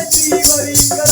गली गली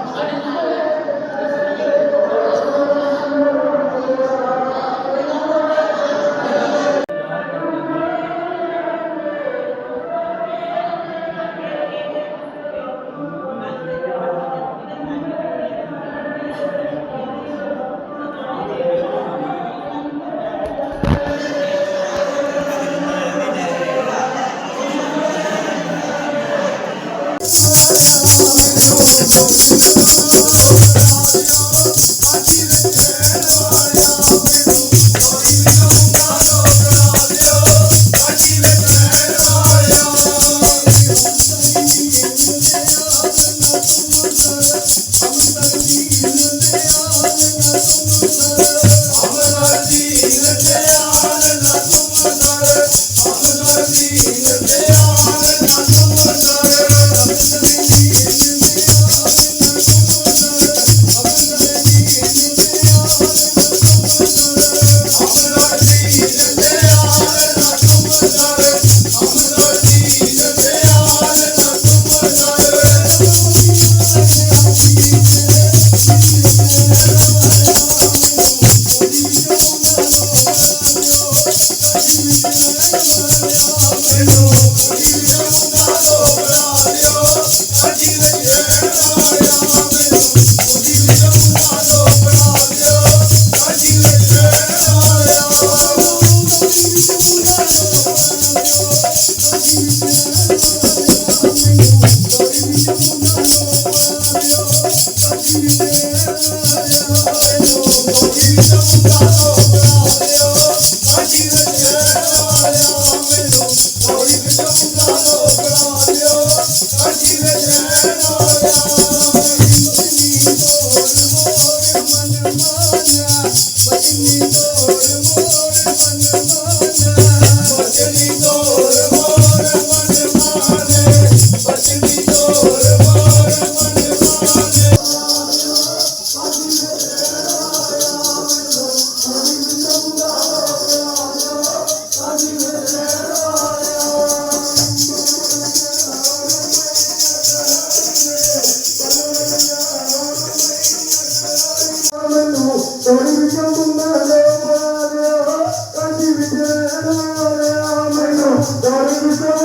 Oh,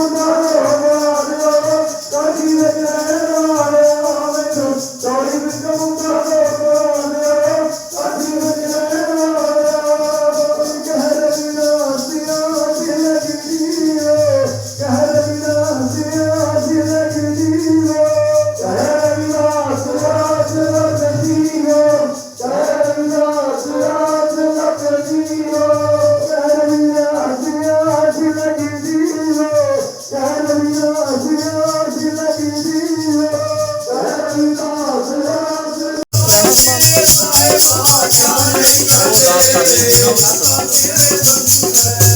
Amanda. Thank you.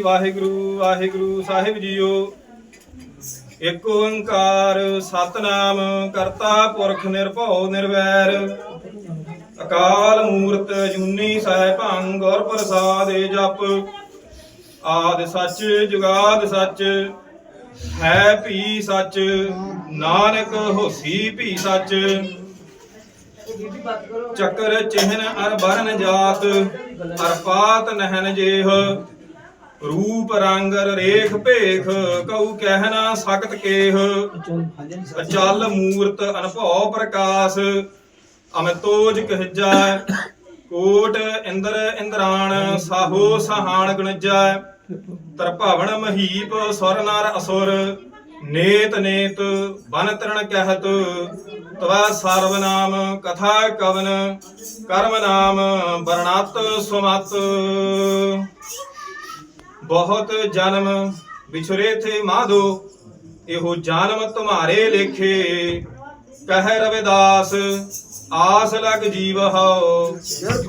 Shri Waheguru Waheguru Sahib JIO. Ik Onkar Satnam ਕਰਤਾ ਪੁਰਖ ਨਿਰਭਉ ਨਿਰਵੈਰ। ਅਕਾਲ ਮੂਰਤ ਜੁਨੀ ਸਹਿਭੰ ਗੁਰ ਪ੍ਰਸਾਦਿ ਜਪ। ਆਦ ਸੱਚ, ਜੁਗਾਦ ਸੱਚ, ਹੈ ਭੀ ਸੱਚ, ਨਾਨਕ ਹੋਸੀ ਭੀ ਸੱਚ। ਚੱਕਰ ਚਿਹਨ ਅਰ ਬਰਨ ਜਾਤ ਅਰ ਨਹਿਨ ਜੇਹ। ਰੂਪ ਰੰਗ ਰੇਖ ਭੇਖ, ਕਉ ਕਹਿ ਨਾ ਸਕਤ ਕੇਹ। ਅਚਲ ਮੂਰਤ ਅਨਭਉ ਪ੍ਰਕਾਸ਼, ਅਮਿਤੋਜ ਕਹਿਜਾ, ਕੋਟ ਇੰਦਰ ਇੰਦਰਾਣ, ਸਾਹੋ ਸਹਾਣ ਗਣਜੈ। ਤਰਭਵਨ ਮਹੀਪ ਸੁਰ ਨਰ ਅਸੁਰ, ਨੇਤ ਨੇਤ ਬਨ ਤ੍ਰਣ ਕਹਿਤ। ਤਵੈ ਸਰਵ ਨਾਮ ਕਥਾ ਕਵਨ, ਕਰਮ ਨਾਮ ਵਰਣਤ ਸੁਮਤ। ਬਹੁਤ ਜਨਮ ਵਿਛਰੇ ਥੇ ਮਾਧੋ, ਇਹੋ ਜਨਮ ਤੁਮਾਰੇ ਲੇਖੇ। ਕਹਿ ਰਵਿਦਾਸ, ਆਸ ਲਗ ਜੀਵ ਹਉ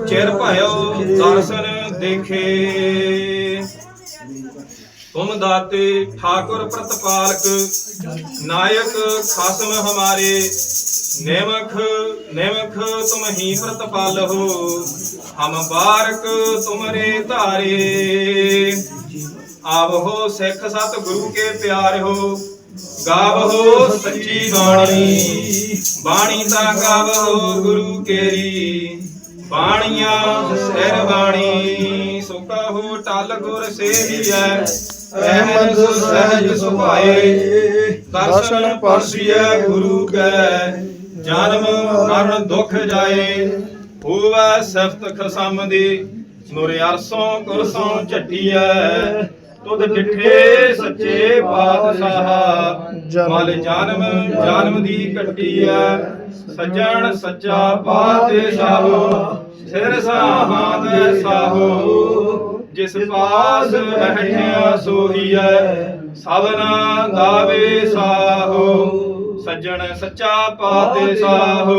ਚਿਰ ਭਇਓ ਦਰਸ਼ਨ ਦੇਖੇ। ਤੁਮ ਦਾਤੇ ਠਾਕੁਰ ਪ੍ਰਤਪਾਲਕ, ਨਾਇਕ ਖਾਸਮ ਹਮਾਰੇ, ਨੇਮਖ ਨੇਮਖ ਤੁਮ ਹੀ ਪ੍ਰਤਪਾਲਹੁ ਹਮ ਬਾਰਕ ਤੁਮਰੇ ਧਾਰੇ। ਆਵਹੋ ਸਿੱਖ ਸਤ ਗੁਰੂ ਕੇ ਪਿਆਰਿਓ, ਗਾਵਹੋ ਸੱਚੀ ਬਾਣੀ। ਬਾਣੀ ਤਾਂ ਗਾਵਹੋ ਗੁਰੂ ਕੇਰੀ, ਬਾਣੀਆਂ ਸਿਰ ਬਾਣੀ। ਸੁਕਹੋ ਟਲ ਗੁਰ ਸੇਵੀਐ ਰਹਿਮਤ ਸਹਿਜ ਸੁਭਾਏ। ਦਰਸ਼ਨ ਪਰਸੀਐ ਗੁਰੂ ਕੈ, ਜਨਮ ਮਰਨ ਦੁਖ ਜਾਏ। ਹੋਵੈ ਸਿਫਤ ਖਸਮ ਦੀ ਨੂਰ ਅਰਸੋਂ ਕੁਰਸੋਂ ਝੱਟੀਐ। ਤੁਧ ਡਿਠੇ ਸੱਚੇ ਪਾਤਸ਼ਾਹ, ਮਲ ਜਨਮ ਜਨਮ ਦੀ ਕੱਟੀਐ ਸੱਜਣ ਸੱਚਾ ਪਾਤਸ਼ਾਹ, ਸਿਰ ਸਾਹਾਂ ਦੇ ਸਾਹੋ। ਜਿਸ ਪਾਸ ਬੈਠਿਆ ਸੋਹੀਐ ਸਭਨਾ ਗਾਵੇ ਸਾਹੋ। ਸੱਜਣ ਸੱਚਾ ਪਾਤਸ਼ਾਹ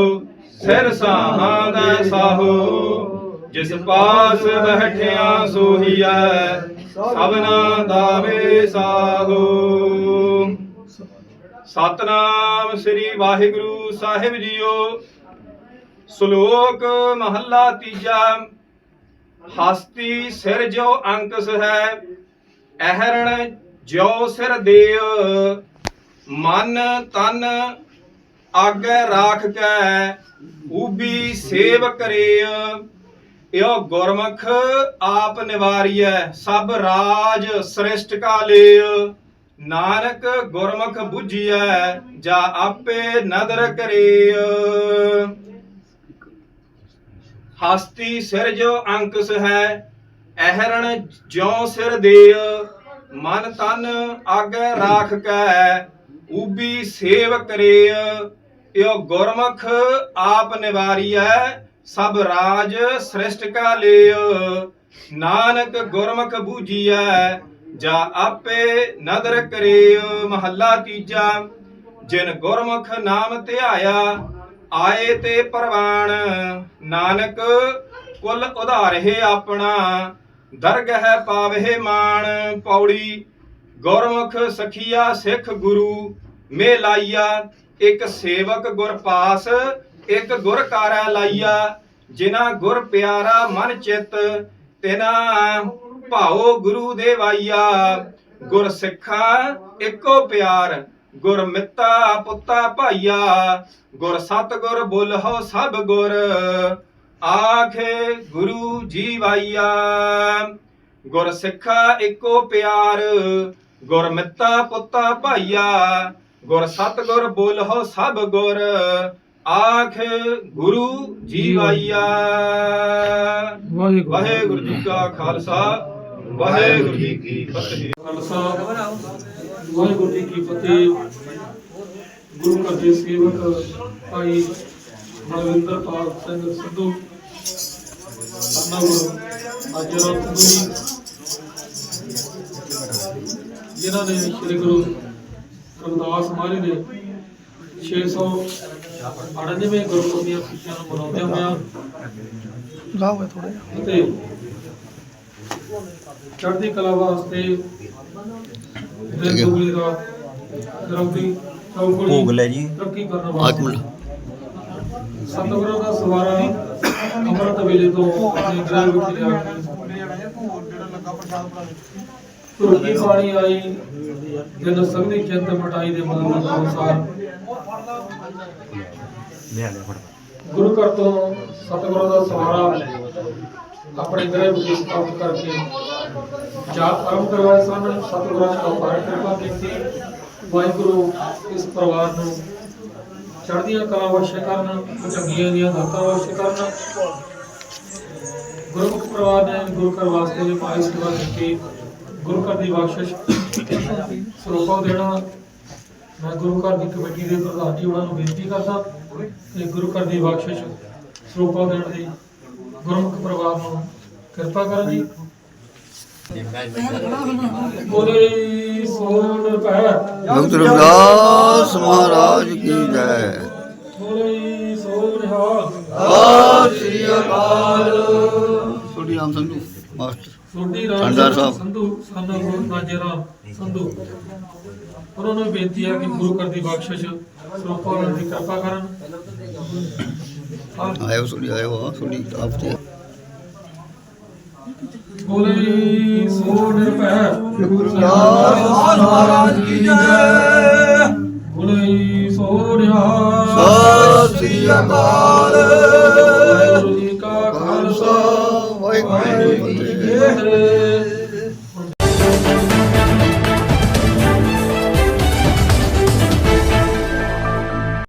ਸਿਰ ਸਾਹਾਂ ਦਾ ਸਾਹੋ। ਜਿਸ ਪਾਸ ਬੈਠਿਆ ਸੋਹੀਐ ਸਭਨਾ ਦਾਵੇ ਸਾਹੋ। ਸਤਨਾਮ ਸ੍ਰੀ ਵਾਹਿਗੁਰੂ ਸਾਹਿਬ ਜੀਓ ਸ਼ਲੋਕ ਮਹੱਲਾ ਤੀਜਾ ਹਸਤੀ ਸਿਰ ਜੋ ਅੰਕਸ ਹੈ, ਅਹਰਣ ਜੋ ਸਿਰ ਦੇਵ ਮਨ ਤਨ ਆਗੇ ਰਾਖ ਕੈ ਉਬੀ ਸੇਵ ਕਰੇ ਇਓ ਗੁਰਮੁਖ ਆਪ ਨਿਵਾਰੀਐ, ਸਭ ਰਾਜ ਸ੍ਰਿਸ਼ਟ ਕਾ ਲੇ ਨਾਨਕ ਗੁਰਮੁਖ 부ਝੀਐ ਜਾ ਆਪੇ ਨਦਰ ਕਰੇ ਹਸਤੀ ਸਿਰ ਜੋ ਅੰਕਸ ਹੈ, ਅਹਰਣ ਜਿਉ ਸਿਰ ਦੇ ਮਨ ਤਨ ਆਗੇ ਰਾਖ ਕੈ ਉਬੀ ਸੇਵ ਕਰੇ ਇਓ ਗੁਰਮੁਖ ਆਪ ਨਿਵਾਰੀਐ, ਸਭ ਰਾਜ ਸ੍ਰਿਸ਼ਟ ਕਾ ਲੇ ਨਾਨਕ ਗੁਰਮੁਖ ਬੂਝੀਐ, ਜਾ ਆਪੇ ਨਦਰ ਕਰੇ ਮਹੱਲਾ ਤੀਜਾ, ਜਿਨ ਗੁਰਮੁਖ ਨਾਮ ਧਿਆਇਆ ਆਏ ਤੇ ਪਰਵਾਨ ਨਾਨਕ, ਕੁਲ ਉਧਾਰਹਿ ਆਪਣਾ, ਦਰਗਹਿ ਪਾਵਹਿ ਮਾਨ ਪੌੜੀ, ਗੁਰਮੁਖ ਸਖੀਆ ਸਿੱਖ ਗੁਰੂ ਮੇ ਲਾਈਆ ਇੱਕ ਸੇਵਕ ਗੁਰ ਪਾਸ, ਇੱਕ ਗੁਰ ਕਾਰੈ ਲਾਈਆ, ਜਿਨਾ ਗੁਰ ਪਿਆਰਾ ਮਨ ਚਿਤ, ਤਿਨਾ ਭਾਉ ਗੁਰੂ ਦੇਵਾਈਆ, ਗੁਰ ਸਿੱਖਾ ਇੱਕੋ ਪਿਆਰ ਗੁਰ ਮਿੱਤਾ ਪੁੱਤਾ ਭਾਈਆ ਗੁਰ ਸਤਗੁਰ ਬੁਲਹੁ ਸਭ ਗੁਰ। ਆਖੇ ਗੁਰੂ ਜੀਵਾਈਆ ਗੁਰ ਸਿੱਖਾ ਇੱਕੋ ਪਿਆਰ। ਗੁਰ ਮਿੱਤਾ ਪੁੱਤਾ ਭਾਈਆ ਗੁਰ ਸਤਗੁਰ ਬੋਲਹੁ ਸਭ ਗੁਰ। ਆਖ ਗੁਰੂ ਜੀਵਾਈਆ ਵਾਹਿਗੁਰੂ ਵਾਹਿਗੁਰੂ ਜੀ ਕਾ ਖਾਲਸਾ ਵਾਹਿਗੁਰੂ ਜੀ ਕੀ ਫਤਿਹ। ਖਾਲਸਾ। ਵਾਹਿਗੁਰੂ ਜੀ ਕੀ ਫਤਿਹ। ਗੁਰੂ ਘਰ ਦੇ ਸੇਵਕ ਭਾਈ ਬਲਵਿੰਦਰਪਾਲ ਸਿੰਘ ਸਿੱਧੂ ਅਨਵਰ ਅਜਰ ਗੁਰੀ ਜਿਨ੍ਹਾਂ ਨੇ ਸ੍ਰੀ ਗੁਰੂ ਰਵਿਦਾਸ ਮਹਾਰਾਜ ਦੇ 698 ਗੁਰਪੁਰਬ ਦੀਆਂ ਖੁਸ਼ੀਆਂ ਨੂੰ ਮਨਾਉਂਦੇ ਹੋਇਆ ਗਾਓ ਥੋੜਾ ਅਤੇ ਚੜ੍ਹਦੀ ਕਲਾ ਵਾਸਤੇ ਦਿਲ ਦੁਗਲੀ ਦਾ ਦਰੌਦੀ ਚੌਗੁਣੀ ਭੋਗ ਲੈ ਜੀ। ਤਰੱਕੀ ਕਰਨ ਵਾਸਤੇ। ਸਤਿਗੁਰਾਂ ਦਾ ਸਵਾਰਾ ਅੰਮ੍ਰਿਤ ਵੇਲੇ ਤੋਂ ਆਪਣੇ ਗ੍ਰਹਿ ਵਿੱਚ ਲਿਆ ਕੇ ਰੋਟੀ ਪਾਣੀ ਆਈ ਜਨ ਸੰਗਦੀ ਚਿੰਤ ਮਟਾਈ ਦੇ ਮਨ ਦੇ ਅਨੁਸਾਰ। ਲਿਆ ਲਿਆ ਫੜ। ਗੁਰੂ ਘਰ ਤੋਂ ਸਤਿਗੁਰਾਂ ਦਾ ਸਹਾਰਾ ਆਪਣੇ ਗ੍ਰਹਿ ਵਿੱਚ ਸਥਾਪਿਤ ਕਰਕੇ ਜਾਪ ਆਰੰਭ ਕਰਵਾਏ ਸਨ, ਸਤਿਗੁਰਾਂ ਨੇ ਅਪਾਰ ਕਿਰਪਾ ਕੀਤੀ। ਵਾਹਿਗੁਰੂ ਇਸ ਪਰਿਵਾਰ ਨੂੰ ਚੜ੍ਹਦੀਆਂ ਕਲਾ ਵਰਸ਼ ਕਰਨ ਚੰਗੀਆਂ ਦੀਆਂ ਦਾਤਾਂ ਵਰਸ਼ ਕਰਨ। ਗੁਰਮੁਖ ਪਰਿਵਾਰ ਨੇ ਗੁਰੂ ਘਰ ਵਾਸਤੇ ਵੀ ਪਾਈ ਸੇਵਾ ਕੀਤੀ। ਗੁਰੂ ਘਰ ਦੀ ਬਖਸ਼ਿਸ਼ ਸਰੋਪਾ ਦੇਣਾ। ਮੈਂ ਗੁਰੂ ਘਰ ਦੀ ਕਮੇਟੀ ਦੇ ਪ੍ਰਧਾਨ ਜੀ ਉਹਨਾਂ ਨੂੰ ਬੇਨਤੀ ਕਰਦਾ ਕਿ ਗੁਰੂ ਘਰ ਦੀ ਬਖਸ਼ਿਸ਼ ਸਰੋਪਾ ਦੇਣ ਦੀ ਗੁਰਮੁਖ ਪਰਿਵਾਰ ਨੂੰ ਕਿਰਪਾ ਕਰਨ ਜੀ। ਬੋਲੇ ਸੋਨ ਪੈ ਭਗਤ ਰਵਿਦਾਸ ਮਹਾਰਾਜ ਕੀ ਜੈ। ਬੋਲੇ ਸੋਨ ਹਾਲ ਸਤਿ ਸ੍ਰੀ ਅਕਾਲ। ਛੋਟੀ ਰਾਮ ਸੰਧੂ ਮਾਸਟਰ। ਸਾਹਿਬ। ਸੰਧੂ ਸਾਨਾ ਗੁਰੂ ਨਾਜਰਾ ਸੰਧੂ। ਉਹਨਾਂ ਨੂੰ ਬੇਨਤੀ ਹੈ ਕਿ ਗੁਰੂ ਘਰ ਦੀ ਬਖਸ਼ਿਸ਼ ਸਰੂਪਾ ਉਹਨਾਂ ਦੀ ਕਿਰਪਾ ਕਰਨ। ਆਇਓ ਸੁਣੀ ਆਇਓ ਸੁਣੀ ਆਪ ਤੇ ਬੋਲੇ ਸੋ ਨਿਰਭੈ ਗੁਰੂ ਦਾਸ ਮਹਾਰਾਜ ਕੀ ਜੈ। ਬੋਲੇ ਸੋ ਨਿਹਾਲ ਸ੍ਰੀ ਅਕਾਲ। ਵਾਹਿਗੁਰੂ ਜੀ ਕਾ ਖਾਲਸਾ। ਵਾਹਿਗੁਰੂ ਜੀ ਕੀ ਫਤਿਹ।